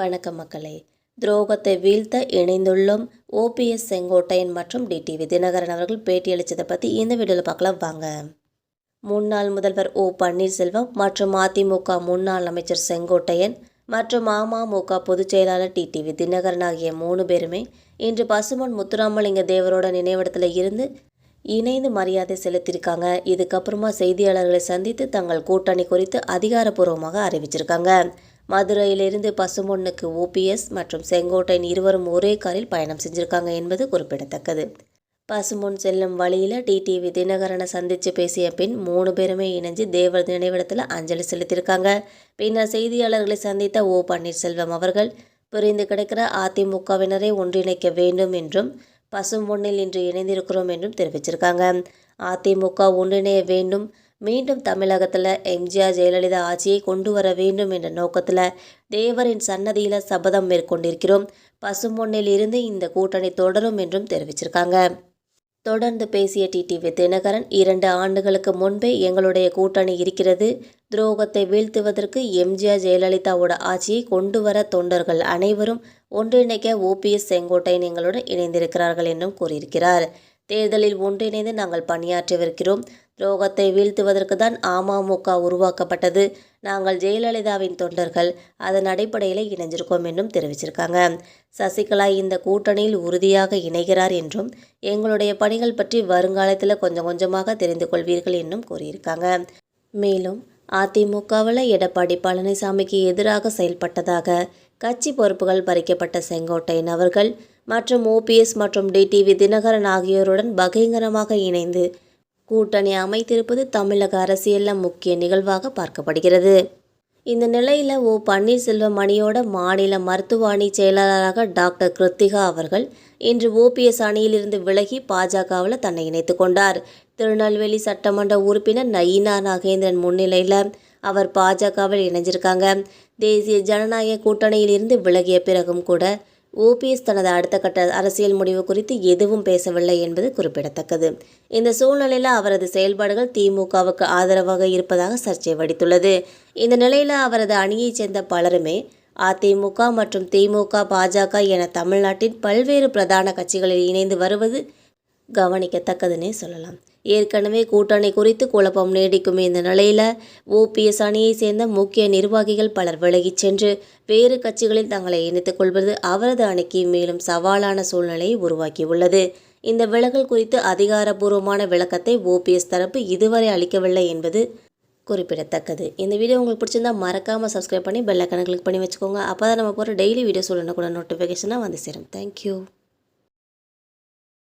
வணக்கம் மக்களே. துரோகத்தை வீழ்த்த இணைந்துள்ளோம். ஓபிஎஸ் செங்கோட்டையன் மற்றும் டிடிவி தினகரன் அவர்கள் பேட்டியளித்ததை பற்றி இந்த வீடியோவில் பார்க்கலாம். வாங்க. முன்னாள் முதல்வர் ஓ பன்னீர்செல்வம் மற்றும் அதிமுக முன்னாள் அமைச்சர் செங்கோட்டையன் மற்றும் அமமுக பொதுச் செயலாளர் டிடிவி தினகரன் ஆகிய மூணு பேருமே இன்று பசுமன் முத்துராமலிங்க தேவரோட நினைவிடத்தில் இருந்து இணைந்து மரியாதை செலுத்தியிருக்காங்க. இதுக்கப்புறமா செய்தியாளர்களை சந்தித்து தங்கள் கூட்டணி குறித்து அதிகாரப்பூர்வமாக அறிவிச்சிருக்காங்க. மதுரையிலிருந்து பசுமொன்னுக்கு ஓபிஎஸ் மற்றும் செங்கோட்டையன் இருவரும் ஒரே காரில் பயணம் செஞ்சிருக்காங்க என்பது குறிப்பிடத்தக்கது. பசும்பொன் செல்லும் வழியில் டிடிவி தினகரனை சந்தித்து பேசிய பின் மூணு பேருமே இணைஞ்சு தேவர் நினைவிடத்தில் அஞ்சலி செலுத்தியிருக்காங்க. பின்னர் செய்தியாளர்களை சந்தித்த ஓ பன்னீர்செல்வம் அவர்கள் பிரிந்து கிடக்கிற அதிமுகவினரை ஒன்றிணைக்க வேண்டும் என்றும் பசும்பொன்னில் இன்று இணைந்திருக்கிறோம் என்றும் தெரிவிச்சிருக்காங்க. அதிமுக ஒன்றிணைய வேண்டும் மீண்டும் தமிழகத்தில் எம்ஜிஆர் ஜெயலலிதா ஆட்சியை கொண்டு வர வேண்டும் என்ற நோக்கத்தில் தேவரின் சன்னதியில் சபதம் மேற்கொண்டிருக்கிறோம். பசுமொன்னில் இருந்து இந்த கூட்டணி தொடரும் என்றும் தெரிவிச்சிருக்காங்க. தொடர்ந்து பேசிய டிடிவி தினகரன் இரண்டு ஆண்டுகளுக்கு முன்பே எங்களுடைய கூட்டணி இருக்கிறது. துரோகத்தை வீழ்த்துவதற்கு எம்ஜிஆர் ஜெயலலிதாவோட ஆட்சியை கொண்டு வர தொண்டர்கள் அனைவரும் ஒன்றிணைக்க ஓபிஎஸ் செங்கோட்டையன் எங்களுடன் இணைந்திருக்கிறார்கள் என்றும் கூறியிருக்கிறார். தேர்தலில் ஒன்றிணைந்து நாங்கள் பணியாற்றவிருக்கிறோம். ரோகத்தை வீழ்த்துவதற்கு தான் அமமுக உருவாக்கப்பட்டது. நாங்கள் ஜெயலலிதாவின் தொண்டர்கள். அதன் அடிப்படையில் இணைஞ்சிருக்கோம் என்றும் தெரிவிச்சிருக்காங்க. சசிகலா இந்த கூட்டணியில் உறுதியாக இணைகிறார் என்றும் எங்களுடைய பணிகள் பற்றி வருங்காலத்தில் கொஞ்சம் கொஞ்சமாக தெரிந்து கொள்வீர்கள் என்றும் கூறியிருக்காங்க. மேலும் அதிமுகவில் எடப்பாடி பழனிசாமிக்கு எதிராக செயல்பட்டதாக கட்சி பொறுப்புகள் பறிக்கப்பட்ட செங்கோட்டையன் அவர்கள் மற்றும் ஓபிஎஸ் மற்றும் டிடிவி தினகரன் ஆகியோருடன் பகிரங்கரமாக இணைந்து கூட்டணி அமைத்திருப்பது தமிழக அரசியலில் முக்கிய நிகழ்வாக பார்க்கப்படுகிறது. இந்த நிலையில் ஓ பன்னீர்செல்வம் அணியோட மாநில மருத்துவ அணி செயலாளராக டாக்டர் கிருத்திகா அவர்கள் இன்று ஓபிஎஸ் அணியிலிருந்து விலகி பாஜகவில் தன்னை இணைத்து கொண்டார். திருநெல்வேலி சட்டமன்ற உறுப்பினர் நயினா நாகேந்திரன் முன்னிலையில் அவர் பாஜகவில் இணைஞ்சிருக்காங்க. தேசிய ஜனநாயக கூட்டணியில் இருந்து விலகிய பிறகும் கூட ஓபிஎஸ் தனது அடுத்த கட்ட அரசியல் முடிவு குறித்து எதுவும் பேசவில்லை என்பது குறிப்பிடத்தக்கது. இந்த சூழ்நிலையில் அவரது செயல்பாடுகள் திமுகவுக்கு ஆதரவாக இருப்பதாக சர்ச்சை வடித்துள்ளது. இந்த நிலையில் அவரது அணியைச் சேர்ந்த பலருமே அதிமுக மற்றும் திமுக பாஜக என தமிழ்நாட்டின் பல்வேறு பிரதான கட்சிகளில் இணைந்து வருவது கவனிக்கத்தக்கதுன்னே சொல்லலாம். ஏற்கனவே கூட்டணி குறித்து குழப்பம் நீடிக்கும் இந்த நிலையில் ஓபிஎஸ் அணியை சேர்ந்த முக்கிய நிர்வாகிகள் பலர் விலகிச் சென்று வேறு கட்சிகளில் தங்களை இணைத்துக் கொள்வது அவரது அணிக்கு மேலும் சவாலான சூழ்நிலையை உருவாக்கியுள்ளது. இந்த விலகல் குறித்து அதிகாரப்பூர்வமான விளக்கத்தை ஓபிஎஸ் தரப்பு இதுவரை அளிக்கவில்லை என்பது குறிப்பிடத்தக்கது. இந்த வீடியோ உங்களுக்கு பிடிச்சிருந்தா மறக்காமல் சப்ஸ்கிரைப் பண்ணி பெல் ஐக்கனை கிளிக் பண்ணி வச்சுக்கோங்க. அப்போ தான் நம்ம போகிற டெய்லி வீடியோஸ் கூட நோட்டிஃபிகேஷனாக வந்து சேரும். தேங்க்யூ